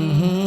mm-hmm.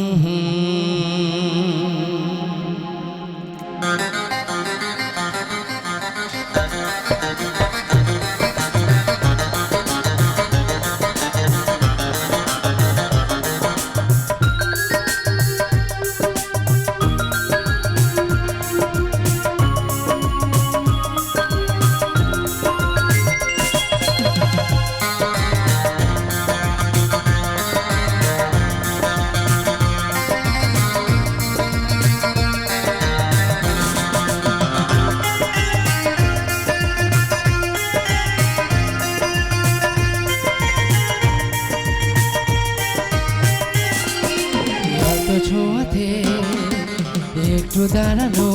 একটু দাঁড়ানো,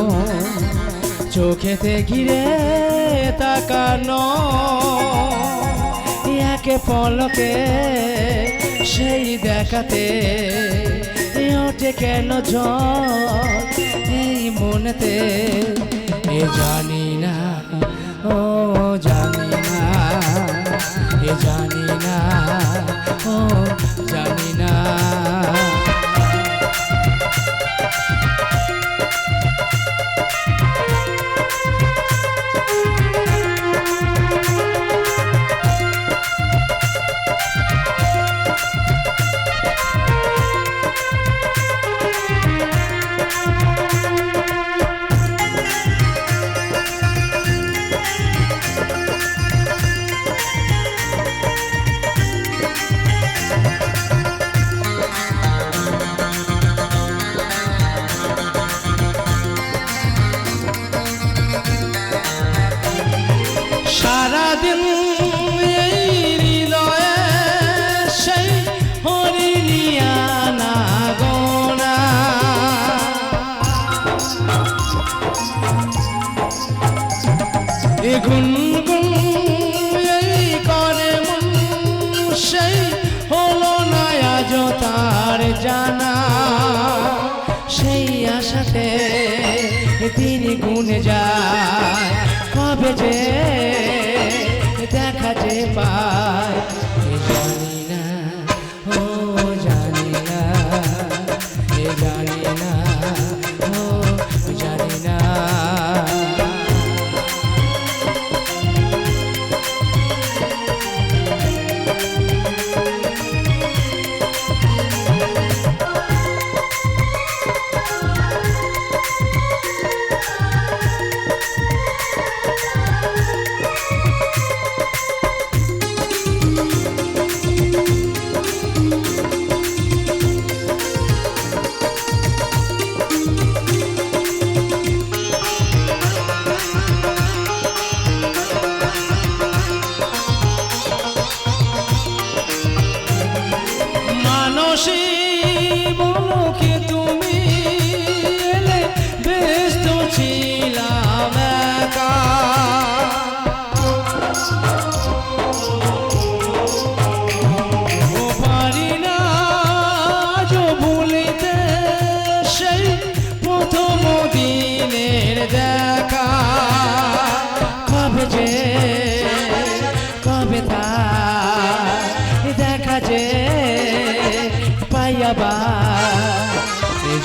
চোখেতে ঘিরে তাকানো। একে পলকে সেই দেখাতে ওঠে কেন জল এই মনেতে এ জানি সারাদিন এই সেই হরিণিয়া না গোনা এ গুনগুন এই করে মন, সেই হলো না জানা। সেই আশাতে তিনি গুনে যায়, কবে যে দেখা যে পায়।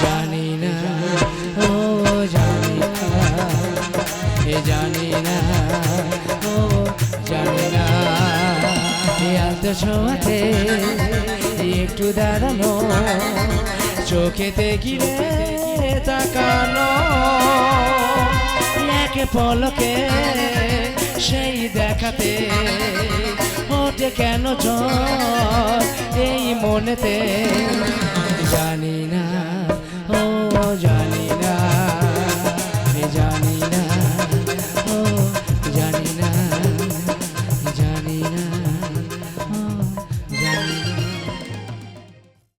জানি না, ও জানি না, এ জানি না, ও জানি না। এ আলতো ছোঁয়াতে একটু দাঁড়ানো, চোখেতে গিরে তাকানো। একে পলকে সেই দেখাতে ওঠে কেন ঝড় এই মনেতে? জানি না ও জানি